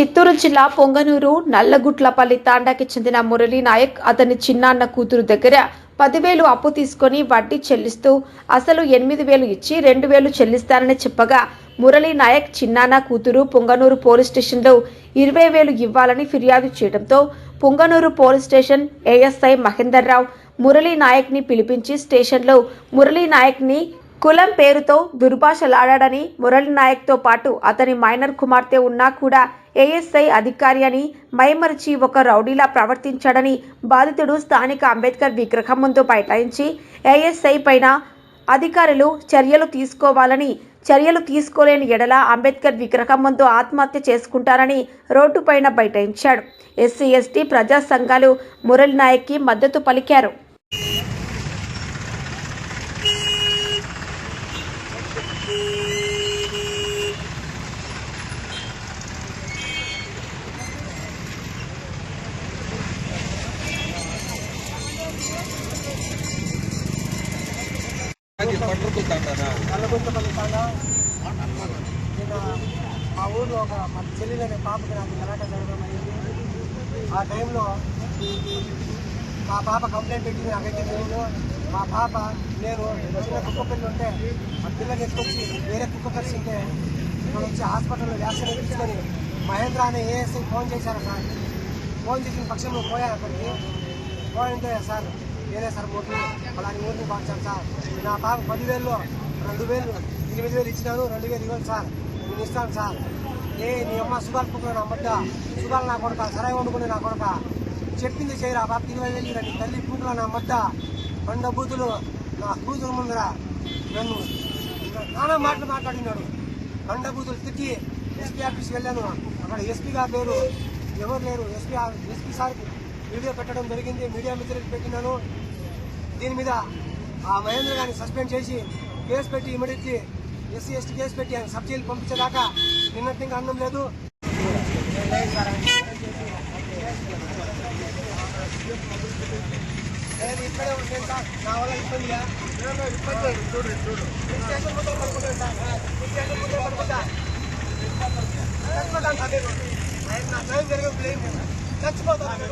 చిత్తూరు జిల్లా పొంగనూరు నల్లగుట్లపల్లి తాండాకి చెందిన మురళీ నాయక్ అతని చిన్నాన్న కూతురు దగ్గర పదివేలు అప్పు తీసుకొని వడ్డీ చెల్లిస్తూ అసలు ఎనిమిది వేలు ఇచ్చి రెండు వేలు చెల్లిస్తానని చెప్పగా మురళీ నాయక్ చిన్నాన్న కూతురు పొంగనూరు పోలీస్ స్టేషన్లో ఇరవై వేలు ఇవ్వాలని ఫిర్యాదు చేయడంతో Punganur police station ASI Mahender Rao Murali నాయక్ని పిలిపించి స్టేషన్లో మురళీ నాయక్ని కులం పేరుతో దుర్భాషలాడాడని మురళి నాయక్తో పాటు అతని మైనర్ కుమార్తె ఉన్నా కూడా ఏఎస్ఐ అధికారి అని మైమరిచి ఒక రౌడీలా ప్రవర్తించాడని బాధితుడు స్థానిక అంబేద్కర్ విగ్రహం ముందు బైఠాయించి ఏఎస్ఐ పైన అధికారులు చర్యలు తీసుకోవాలని చర్యలు తీసుకోలేని ఎడల అంబేద్కర్ విగ్రహం ముందు ఆత్మహత్య చేసుకుంటారని రోడ్డుపైన బైఠాయించాడు. ఎస్సీ ఎస్టీ ప్రజా సంఘాలు మురళి నాయక్కి మద్దతు పలికారు అది పట్టుకుంటాడా నల్లగుంటపల్లి తాండా నిన్న మా ఊర్లో ఒక మా చెల్లెలు పాపకి నాకు గలాట జరగడం అయింది. ఆ టైంలో మా పాప కంప్లైంట్ పెట్టింది నాకైతే తెలియదు మా పాప నేను చిన్న కుక్క పిల్లలు ఉంటే ఆ పిల్లలు ఎత్తుకొచ్చి వేరే కుక్క కలిసింటే ఇక్కడ వచ్చి హాస్పిటల్లో వ్యాక్సిన్ తీసుకొని మహేంద్ర అనే ఏఎస్ఐ ఫోన్ చేశారు సార్. ఫోన్ చేసిన పక్షంలో పోయాను అక్కడికి. పోయింటే సార్ నేనే సార్ మోటి అలాంటి ఊరిని పంచాను సార్. నా పాప పదివేల్లో రెండు వేలు ఎనిమిది వేలు ఇచ్చినాను రెండు వేలు ఇవ్వండి సార్. నేను ఇస్తాను సార్. ఏ నీ అమ్మ సుగాలు పుట్టిన నా బిడ్డ సుగాలు నా కొడక? సరే వండుకుని నా కొడక? చెప్పింది చేయరా? పాప ఇరవై వేలు నీ తల్లి పూకుల నా మద్ద బండ బూతులు నా కూతురు ముందర నన్ను నానా మాటలు మాట్లాడినాడు. బండ బూతులు తిట్టి ఎస్పీ ఆఫీస్కి వెళ్ళాను. అక్కడ ఎస్పీ గారు లేరు ఎవరు లేరు. ఎస్పీ ఎస్పీ సార్కి వీడియో పెట్టడం జరిగింది. మీడియా మిత్రులకు పెట్టినాను. దీని మీద ఆ మహేంద్ర గారిని సస్పెండ్ చేసి కేసు పెట్టి ఇమీడియట్లీ ఎస్సీ ఎస్టీ కేసు పెట్టి ఆయన సబ్ జైలు పంపించేదాకా నిన్నటి ఇంకా అన్నం లేదు. నేను ఇక్కడే ఉంటాను సార్ నా వల్ల ఇబ్బందిగా ఇబ్బంది చూడు చూడు స్టేషన్ ముందర పడుకుంటాను సార్ స్టేషన్ ముందర పడుకుంటా చచ్చిపోతాను సార్ నా టైం చచ్చిపోతాను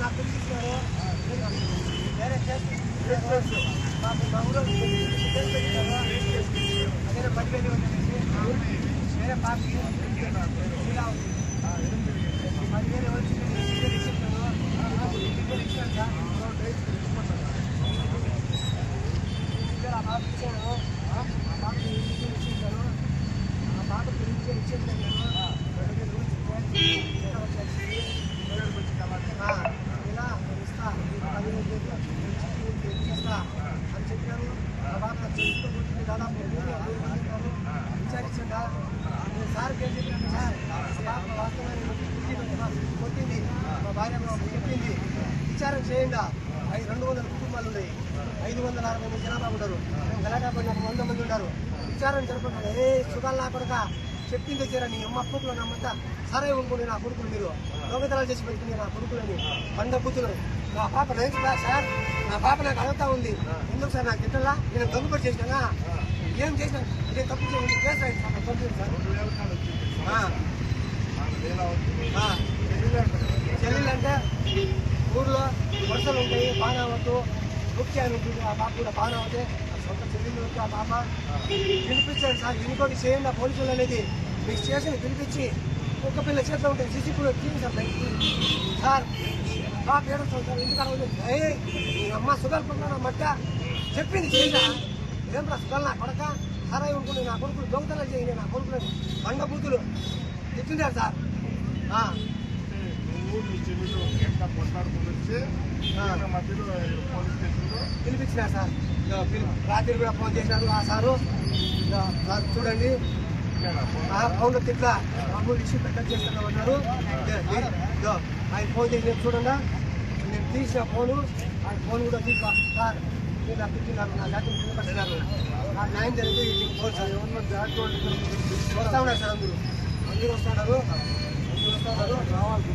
నాకు వేరే కేసు మాకు మా ఊళ్ళో అదే వేరే పార్టీ ఇలా ఉంది. పదివేలు వచ్చి టికెట్ ఇచ్చేసాను. టికెట్ ఇచ్చాను సార్. టికెట్ ఆ బాబు ఇచ్చాను. ఆ బాబుకి టికెట్ ఇచ్చేసాను. ఆ బాబు టికెట్ ఇచ్చేసాను నేను. రెండు వేలు వచ్చి టికెట్ వచ్చేసి ఆ, ఇలా నేను ఇస్తా. నీకు పదివేలు చేసి నేను ఇచ్చేస్తా అని చెప్పాను. ఆ బాబు నాకు చేతితో కొట్టింది దాదాపు మూడు సార్కి ఏం సార్ వాస్తవాన్ని కొట్టింది మా భార్య మా చెప్పింది విచారం చేయండి ఐదు రెండు వందల కుటుంబాలు ఉన్నాయి ఐదు వందల అరవై మంది జనాభా ఉంటారు మేము పడిన ఒక వంద మంది ఉన్నారు విచారం జరపండి ఏ సుఖాలు లేకుండా చెప్పింది చేరా నీ అమ్మ అప్పుకులో నమ్మంతా సరే ఉండుకుని నా కొడుకులు మీరు దొంగతనాలు చేసి పెట్టుకుని నా కొడుకులని పండ కూతురు నా పాప నైన్త్ క్లాస్ సార్ నా పాప నాకు అడుగుతా ఉంది ఎందుకు సార్ నాకు తిట్టలా నేను దొంగపడి చేసినా ఏం చేసినా నేను తప్పు చేయండి కేసు రాయండి సార్ నాకు పంపించండి సార్. ఆ. ఆ. చెల్లెలు అంటే ఊర్లో వరుసలు ఉంటాయి. బాణావతు ముఖ్య అని ఉంటుంది ఆ పాప కూడా బాణావతే. సొంత చెల్లెలు ఆ పాప పిలిపించాను సార్. ఇంకోటి చేయండి. ఆ పోలీసులు అనేది మీ స్టేషన్ పిలిపించి ఒక్క పిల్ల చేతిలో ఉంటే సిసి కూడా తీయండి సార్ బయటికి. సార్ పాప ఏడుస్తాను సార్. ఎందుకు అడగలేదు ఏయ్, నీ అమ్మ సుగర్ పడుతున్నా మట్ట చెప్పింది చేయండి. ఏం ప్రస్తుతం నా కొడక? సరాయి ఉంటుంది నా కొడుకులు దొంగతనం చేయండి నా కొడుకులు బండ బూతులు తిట్టిండారు సార్. పిలిపించినారు సార్ రాత్రి కూడా ఫోన్ చేసినారు ఆ సారు. సార్ చూడండి. ఆ తిట్లా తిట్ల. మామూలు ఇష్యూ పెట్ట చేస్తున్నామన్నారు ఆయన ఫోన్ చేసి చూడండి. నేను తీసిన ఫోను. ఆయన ఫోన్ కూడా తీసుకో. సార్ మీరు నాకు నా జాతి పట్టినారు నా. న్యాయం జరిగితే ఈ ఫోన్ సార్ ఎవరన్నా ఉన్నారు సార్ అందరూ అందరూ వస్తున్నారు అందరూ వస్తున్నారు